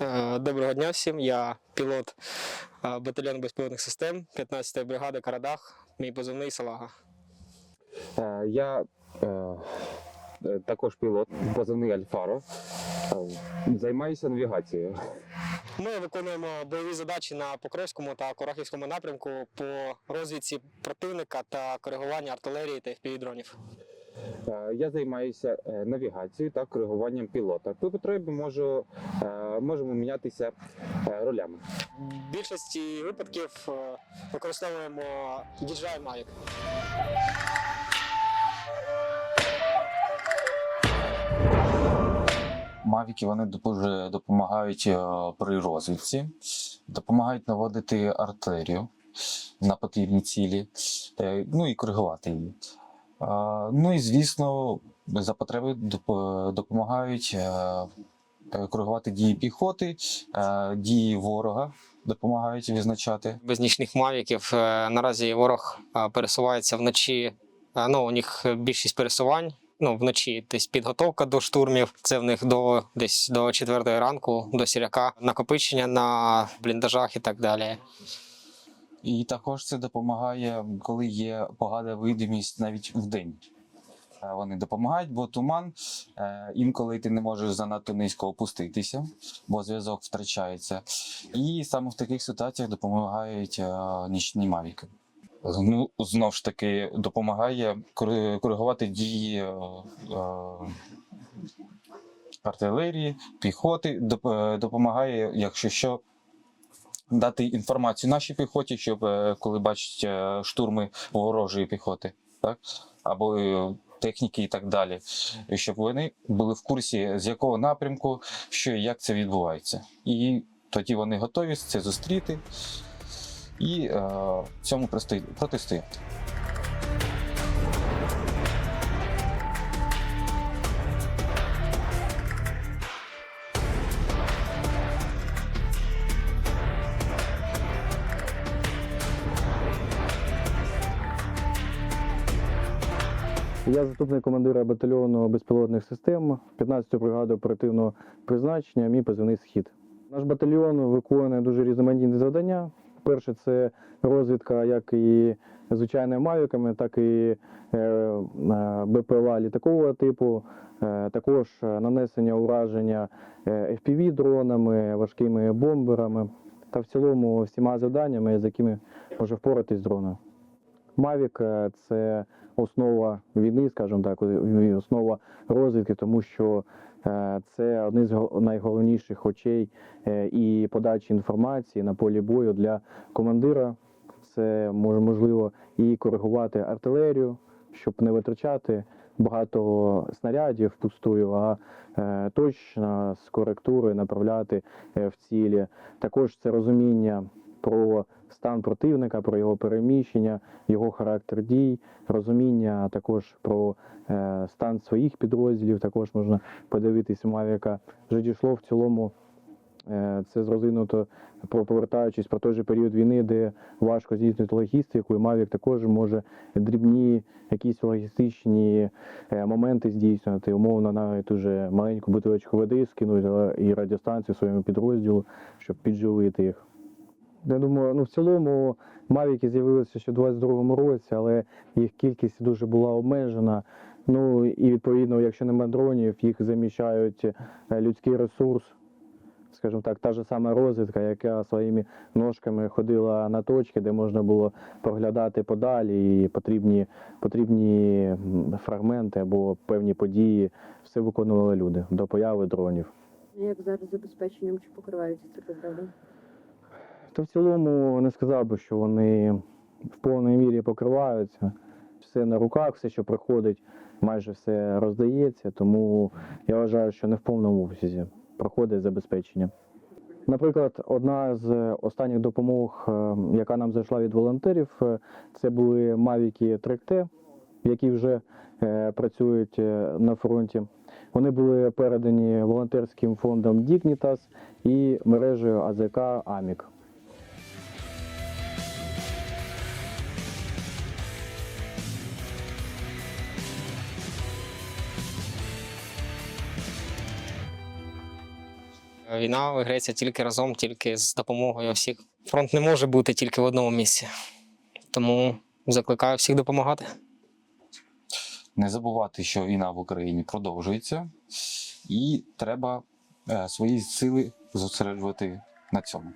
Е, Доброго дня всім. Я пілот е, батальйону безпілотних систем 15-ї бригади Карадах. Мій позивний Салага. Е, Я також пілот, позивний Альфаро. Займаюся навігацією. Ми виконуємо бойові задачі на Покровському та Корахівському напрямку по розвідці противника та коригуванню артилерії та FPV-дронів. Е, Я займаюся е, навігацією та коригуванням пілота. При потребі можу, е, можемо мінятися е, ролями. В більшості випадків е, використовуємо DJI Mavic. Мавіки вони дуже допомагають е, при розвідці, допомагають наводити артерію на потрібні цілі, е, ну і коригувати її. Ну і звісно, за потреби допомагають е, коригувати дії піхоти, е, дії ворога допомагають відзначати. Без нічних мавіків е, наразі ворог пересувається вночі. Ну, у них більшість пересувань. Ну, вночі десь підготовка до штурмів. Це в них до десь до четвертої ранку, до сіряка, накопичення на бліндажах і так далі. І також це допомагає, коли є погана видимість навіть в день. Е, Вони допомагають, бо туман е, інколи ти не можеш занадто низько опуститися, бо зв'язок втрачається. І саме в таких ситуаціях допомагають е, нічні мавіки. Ну, знов ж таки, допомагає кори- коригувати дії артилерії, піхоти, допомагає, якщо що, дати інформацію нашій піхоті, щоб е, коли бачать е, штурми ворожої піхоти, так? або е, техніки і так далі, щоб вони були в курсі, з якого напрямку, що і як це відбувається. І тоді вони готові це зустріти і е, цьому протистояти. Я заступник командира батальйону безпілотних систем 15-ї бригади оперативного призначення, мій позивний схід. Наш батальйон виконує дуже різноманітні завдання. Перше, це розвідка як і звичайними мавіками, так і е, е, БПЛА літакового типу, е, також нанесення ураження е, FPV-дронами, важкими бомберами та в цілому всіма завданнями, з якими може впоратись дрона. Мавік е, це основа війни, скажімо так, основа розвідки, тому що е, це один з найголовніших очей е, і подачі інформації на полі бою для командира. Це може можливо і коригувати артилерію, щоб не витрачати багато снарядів впустую, а е, точно з коректури направляти е, в цілі. Також це розуміння про стан противника, про його переміщення, його характер дій, розуміння також про е, стан своїх підрозділів. Також можна подивитись Мавіка. Вже дійшло в цілому. е, Це про- повертаючись про той же період війни, де важко здійснювати логістику, і Мавік також може дрібні якісь логістичні е, моменти здійснювати. Умовно, навіть уже маленьку бутилочку води скинути і радіостанцію своєму підрозділу, щоб підживити їх. Я думаю, ну в цілому Мавіки з'явилися ще в 22-му році, але їх кількість дуже була обмежена. Ну і відповідно, якщо немає дронів, їх заміщають е, людський ресурс, скажімо так, та ж сама розвідка, яка своїми ножками ходила на точки, де можна було проглядати подалі, і потрібні, потрібні фрагменти або певні події, все виконували люди до появи дронів. Як зараз забезпеченням чи покривається це проблема? Та в цілому не сказав би, що вони в повній мірі покриваються. Все на руках, все, що приходить, майже все роздається, тому я вважаю, що не в повному обсязі проходить забезпечення. Наприклад, одна з останніх допомог, е, яка нам зайшла від волонтерів, е, це були Mavic 3T, які вже е, працюють на фронті. Вони були передані волонтерським фондом Dignitas і мережею АЗК Амік. Війна виграється тільки разом, тільки з допомогою всіх. Фронт не може бути тільки в одному місці. Тому закликаю всіх допомагати. Не забувати, що війна в Україні продовжується, і треба е, свої сили зосереджувати на цьому.